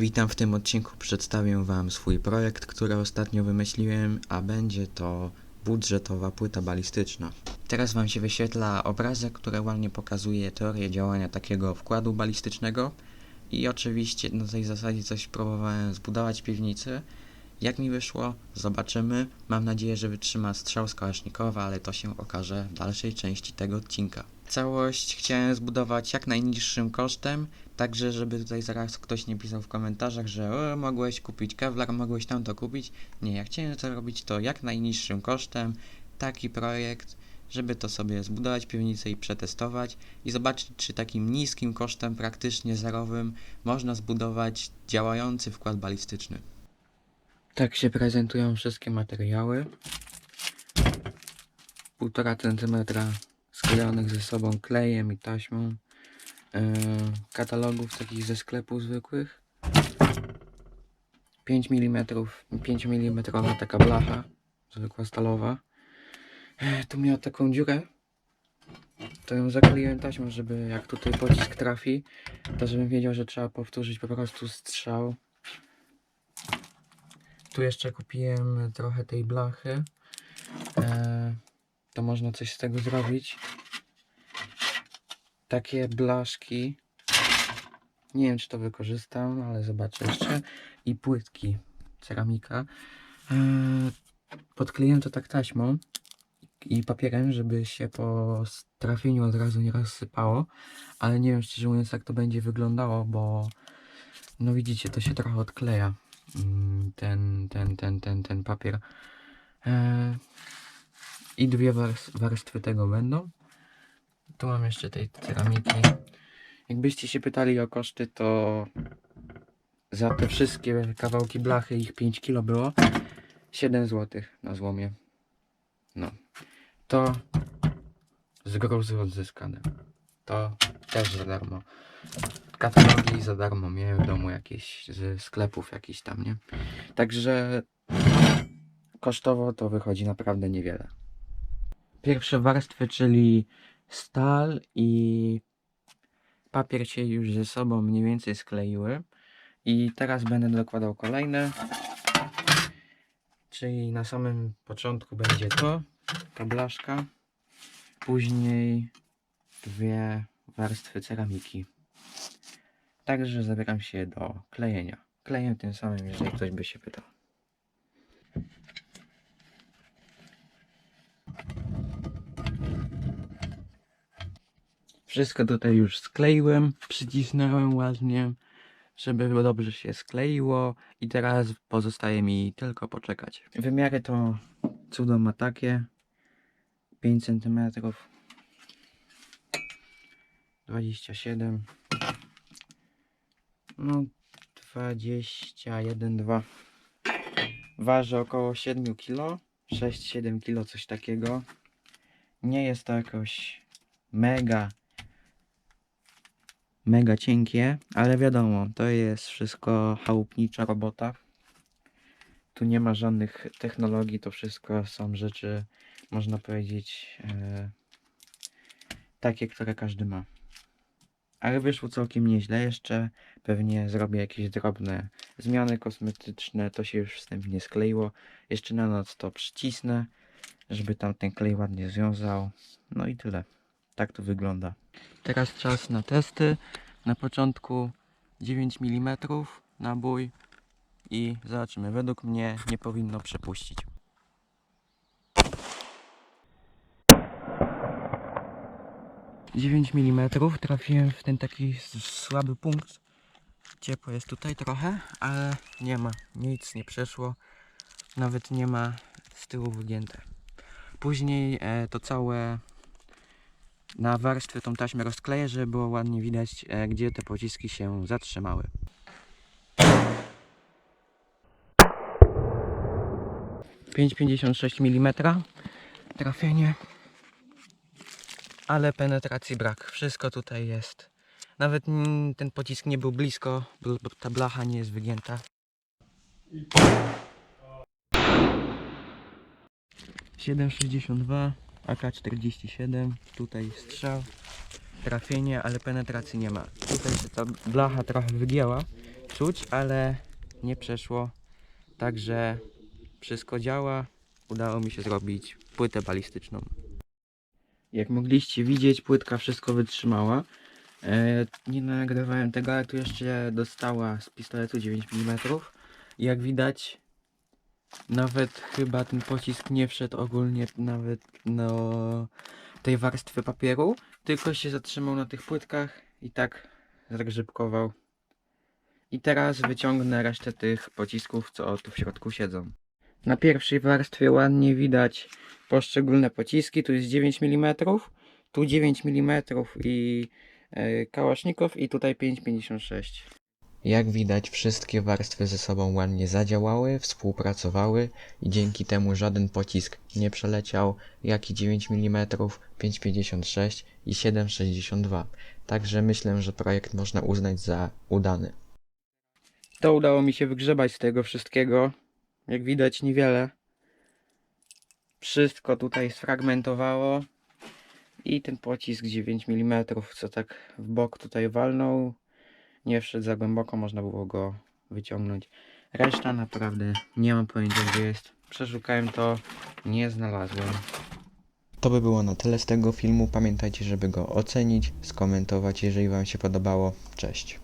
Witam w tym odcinku. Przedstawię Wam swój projekt, który ostatnio wymyśliłem, a będzie to budżetowa płyta balistyczna. Teraz Wam się wyświetla obrazek, który ładnie pokazuje teorię działania takiego wkładu balistycznego. I oczywiście na tej zasadzie coś próbowałem zbudować piwnicy. Jak mi wyszło, zobaczymy. Mam nadzieję, że wytrzyma strzał z ale to się okaże w dalszej części tego odcinka. Całość chciałem zbudować jak najniższym kosztem, Także, żeby tutaj zaraz ktoś nie pisał w komentarzach, że mogłeś kupić Kevlar, mogłeś tam to kupić. Nie, ja chciałem zrobić to jak najniższym kosztem, taki projekt, żeby to sobie zbudować piwnicę i przetestować i zobaczyć, czy takim niskim kosztem, praktycznie zerowym, można zbudować działający wkład balistyczny. Tak się prezentują wszystkie materiały. Półtora centymetra sklejonych ze sobą klejem i taśmą e, katalogów takich ze sklepów zwykłych. 5 mm, 5 mm taka blacha, zwykła stalowa. E, tu miała taką dziurę. To ją zakleiłem taśmą, żeby jak tutaj pocisk trafi, to żebym wiedział, że trzeba powtórzyć po prostu strzał. Tu jeszcze kupiłem trochę tej blachy. E, to można coś z tego zrobić takie blaszki. Nie wiem, czy to wykorzystam, ale zobaczę jeszcze. I płytki ceramika. Eee, Podkleiłem to tak taśmą i papierem, żeby się po trafieniu od razu nie rozsypało. Ale nie wiem, szczerze mówiąc, jak to będzie wyglądało, bo no widzicie, to się trochę odkleja. Mm, Ten, ten, ten, ten, ten papier. I dwie wars- warstwy tego będą. Tu mam jeszcze tej ceramiki. Jakbyście się pytali o koszty, to za te wszystkie kawałki blachy, ich 5 kilo było, 7 zł na złomie. No. To z gruzy odzyskane. To też za darmo. Katalogi za darmo miałem w domu jakieś ze sklepów jakiś tam, nie? Także kosztowo to wychodzi naprawdę niewiele. Pierwsze warstwy, czyli stal i papier się już ze sobą mniej więcej skleiły. I teraz będę dokładał kolejne. Czyli na samym początku będzie to, ta blaszka. Później dwie warstwy ceramiki. Także zabieram się do klejenia. Kleję tym samym, jeżeli ktoś by się pytał. Wszystko tutaj już skleiłem, przycisnąłem ładnie, żeby dobrze się skleiło i teraz pozostaje mi tylko poczekać. Wymiary to cudo ma takie. 5 cm 27 no 21 2 waży około 7 kg 6-7 kg coś takiego. Nie jest to jakoś mega mega cienkie, ale wiadomo, to jest wszystko chałupnicza robota. Tu nie ma żadnych technologii, to wszystko są rzeczy, można powiedzieć, e, takie, które każdy ma. Ale wyszło całkiem nieźle. Jeszcze pewnie zrobię jakieś drobne zmiany kosmetyczne. To się już wstępnie skleiło. Jeszcze na noc to przycisnę, żeby tam ten klej ładnie związał. No i tyle. Tak to wygląda. Teraz czas na testy. Na początku 9 mm nabój i zobaczymy. Według mnie nie powinno przepuścić. Dziewięć mm trafiłem w ten taki słaby punkt. Ciepło jest tutaj trochę, ale nie ma, nic nie przeszło. Nawet nie ma z tyłu wygięte. Później e, to całe na warstwę tą taśmę rozkleję, żeby było ładnie widać, e, gdzie te pociski się zatrzymały. Pięć pięćdziesiąt sześć mm trafienie, ale penetracji brak. Wszystko tutaj jest. Nawet ten pocisk nie był blisko, bo ta blacha nie jest wygięta. Siedem sześćdziesiąt dwa AK-47, tutaj strzał, trafienie, ale penetracji nie ma. Tutaj się ta blacha trochę wygięła, czuć, ale nie przeszło. Także wszystko działa. Udało mi się zrobić płytę balistyczną. Jak mogliście widzieć, płytka wszystko wytrzymała. E, nie nagrywałem tego, ale tu jeszcze dostała z pistoletu 9 mm. Jak widać, nawet chyba ten pocisk nie wszedł ogólnie nawet do tej warstwy papieru, tylko się zatrzymał na tych płytkach i tak zagrzybkował. I teraz wyciągnę resztę tych pocisków, co tu w środku siedzą. Na pierwszej warstwie ładnie widać poszczególne pociski. Tu jest 9 mm, tu 9 mm i e, kałasznikow i tutaj 5,56. Jak widać, wszystkie warstwy ze sobą ładnie zadziałały, współpracowały i dzięki temu żaden pocisk nie przeleciał, jak i 9 mm, 5,56 i 7,62. Także myślę, że projekt można uznać za udany. To udało mi się wygrzebać z tego wszystkiego. Jak widać, niewiele. Wszystko tutaj sfragmentowało. I ten pocisk 9 mm, co tak w bok tutaj walnął, nie wszedł za głęboko, można było go wyciągnąć. Reszta naprawdę nie mam pojęcia gdzie jest. Przeszukałem to, nie znalazłem. To by było na tyle z tego filmu. Pamiętajcie, żeby go ocenić, skomentować, jeżeli Wam się podobało. Cześć.